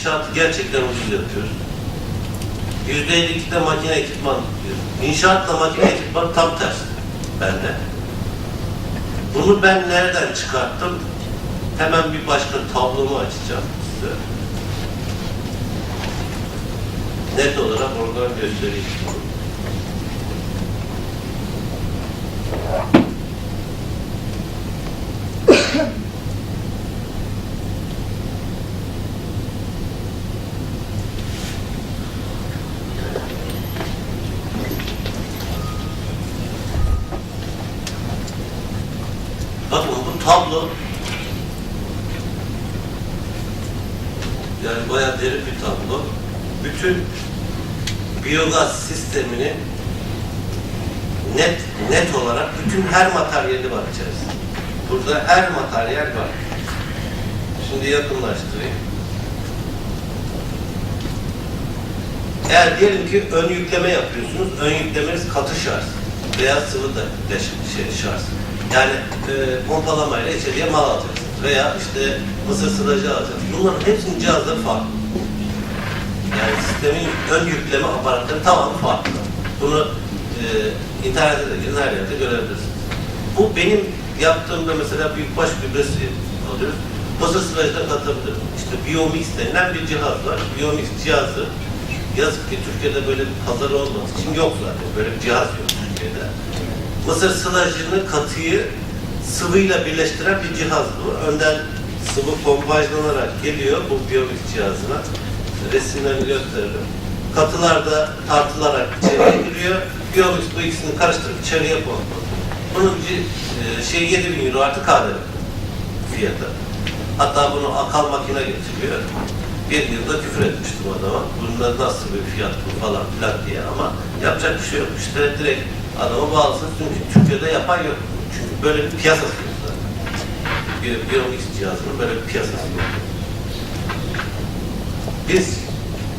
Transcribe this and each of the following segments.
İnşaatı gerçekten ucuz yapıyoruz. Yüzde 52'de makine ekipman diyor. İnşaatla makine ekipman tam tersi bende. Bunu ben nereden çıkarttım? Hemen bir başka tablomu açacağım size. Net olarak oradan göstereyim. Bakın bu tablo yani bayağı derin bir tablo. Bütün biyogaz sistemini net net olarak bütün her materyali var içerisinde. Burada her materyal var. Şimdi yakınlaştırayım. Eğer diyelim ki ön yükleme yapıyorsunuz, ön yüklemeniz katı şarj veya sıvı da şey, şarj. Yani e, pompalamayla içeriye mal alacaksınız veya işte mısır sılacı alacaksınız. Bunların hepsinin cihazları farklı. Yani sistemin ön yükleme aparatları tamamı farklı. Bunu e, internette de girin her yerde görebilirsiniz. Bu benim yaptığımda mesela büyükbaş gübresi alıyoruz. Mısır sılacı da katabilirim. İşte Biomix denilen bir cihaz var. Biomix cihazı yazık ki Türkiye'de böyle bir pazar olmadığı için yok zaten. Böyle bir cihaz yok Türkiye'de. Mısır sılacını katıyı sıvıyla birleştiren bir cihaz bu. Önden sıvı pompajlanarak geliyor bu Biomix cihazına. Resimlerini gösteririm. Katılarda tartılarak içeriye giriyor. Biomix bu ikisini karıştırıp içeriye pompalıyor. Bunun e, şey 7 bin euro artı KDV fiyatı. Hatta bunu akal makine getiriyor. Bir yılda küfür etmiştim adama. Bunda nasıl bir fiyat bu falan filan diye ama yapacak bir şey yok. İşte direkt adama bağlısın çünkü Türkiye'de yapan yok. Çünkü böyle bir piyasası yok zaten. Biomix cihazının böyle bir piyasası yok. Biz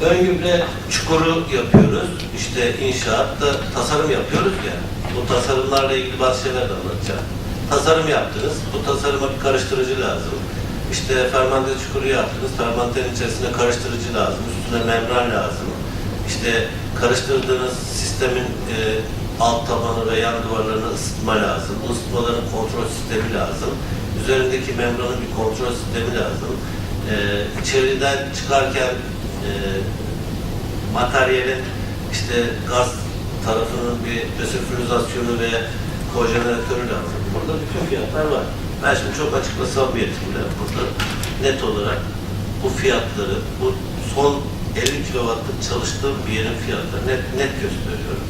ön gübre çukuru yapıyoruz. İşte inşaatta tasarım yapıyoruz ya. Bu tasarımlarla ilgili bazı şeyler de anlatacağım. Tasarım yaptınız. Bu tasarıma bir karıştırıcı lazım. İşte fermante çukuru yaptınız. Fermantenin içerisine karıştırıcı lazım. Üstüne membran lazım. İşte karıştırdığınız sistemin e, alt tabanı ve yan duvarlarını ısıtma lazım. Bu ısıtmaların kontrol sistemi lazım. Üzerindeki membranın bir kontrol sistemi lazım. E, içeriden çıkarken e, materyalin işte gaz tarafının bir resülfürizasyonu ve kojeneratörü lazım. Burada bütün fiyatlar var. Ben şimdi çok açıklasam samimiyetimle burada net olarak bu fiyatları, bu son 50 kilowattlık çalıştığım bir yerin fiyatları net, net gösteriyorum.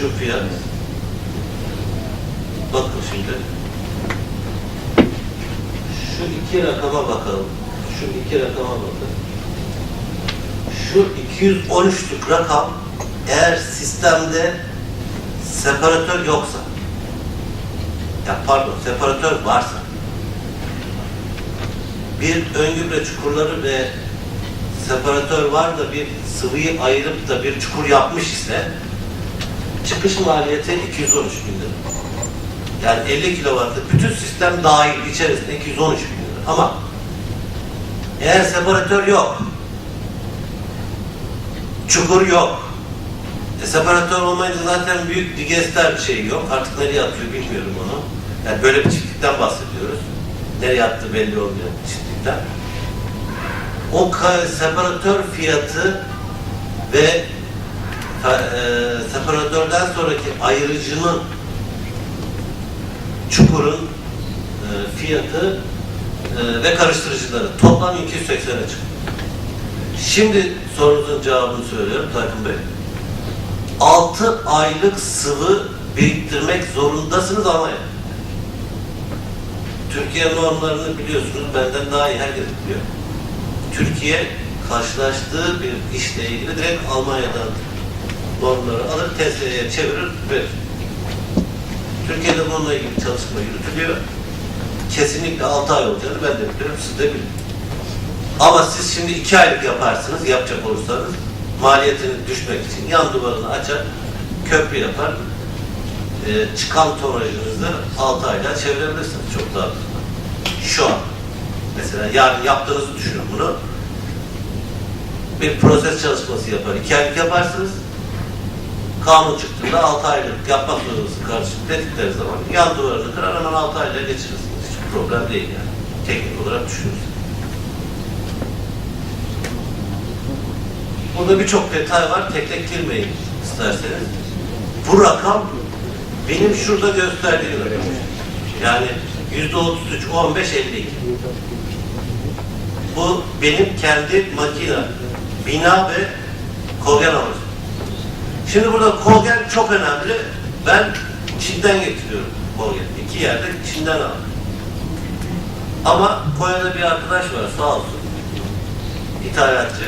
Şu fiyat bakın şimdi şu iki rakama bakalım. Şu iki rakama bakın. Şu 213'lük rakam eğer sistemde separatör yoksa ya pardon separatör varsa bir ön gübre çukurları ve separatör var da bir sıvıyı ayırıp da bir çukur yapmış ise çıkış maliyeti 213 bin lira. Yani 50 kilowattlık bütün sistem dahil içerisinde 213 bin lira. Ama eğer separatör yok, çukur yok, e, separatör olmayınca zaten büyük digester bir şey yok. Artık nereye atıyor bilmiyorum onu. Yani böyle bir çiftlikten bahsediyoruz. Nereye attığı belli olmayan bir çiftlikten. O separatör fiyatı ve ka- e, separatörden sonraki ayırıcının çukurun e, fiyatı e, ve karıştırıcıları toplam 280'e çıktı. Şimdi sorunuzun cevabını söylüyorum Tayfun Bey. 6 aylık sıvı biriktirmek zorundasınız Almanya. Türkiye normlarını biliyorsunuz benden daha iyi herkes biliyor. Türkiye karşılaştığı bir işle ilgili direkt Almanya'dan normları alır, TSE'ye çevirir, verir. Türkiye'de bununla ilgili çalışma yürütülüyor. Kesinlikle 6 ay olacağını ben de biliyorum, siz de bilin. Ama siz şimdi 2 aylık yaparsınız, yapacak olursanız maliyetini düşmek için yan duvarını açar, köprü yapar, e, çıkan tonajınızı 6 ayda çevirebilirsiniz çok daha Şu an. mesela yarın yaptığınızı düşünün bunu. Bir proses çalışması yapar. İki aylık yaparsınız. Kanun çıktığında 6 aylık yapmak zorundasın kardeşim dedikleri zaman yan duvarını kırar hemen 6 aylığa geçirirsiniz. Hiçbir problem değil yani. Teknik olarak düşünürsün. Burada birçok detay var. Tek tek girmeyin isterseniz. Bu rakam benim şurada gösterdiğim rakam. Yani yüzde 33, 15, 52. Bu benim kendi makine, bina ve kogen amacım. Şimdi burada kogen çok önemli. Ben Çin'den getiriyorum kogen. İki yerde Çin'den aldım. Ama Konya'da bir arkadaş var sağ olsun. İthalatçı.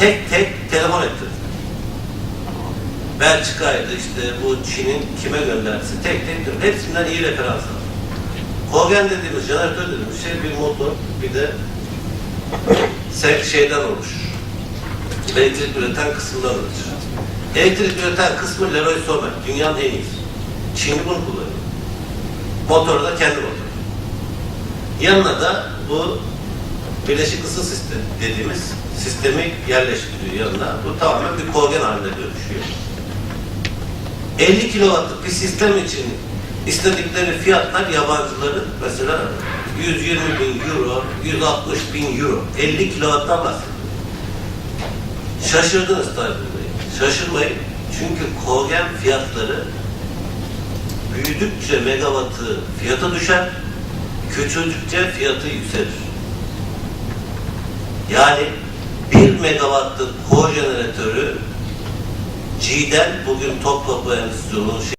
Tek tek telefon ettirdi. Belçika'ydı işte bu Çin'in kime gönderse tek tek diyorum. Hepsinden iyi referans aldım. Kogen dediğimiz, jeneratör dediğimiz şey bir motor, bir de se- şeyden oluşur. Elektrik üreten kısımdan oluşur. Elektrik üreten kısmı Leroy Somer, dünyanın en iyisi. Çinli bunu kullanıyor. Motoru da kendi motoru. Yanına da bu Birleşik ısı sistemi dediğimiz sistemi yerleştiriyor yanına. Bu tamamen bir kogen haline dönüşüyor. 50 kW'lık bir sistem için istedikleri fiyatlar yabancıların mesela 120 bin euro, 160 bin euro, 50 kW'dan bahsediyor. Şaşırdınız tabii. Şaşırmayın. Çünkü kogen fiyatları büyüdükçe megawattı fiyatı düşer, küçüldükçe fiyatı yükselir. Yani 1 megawattlık kojeneratörü G'den bugün Topkapı Enstitüsü'nün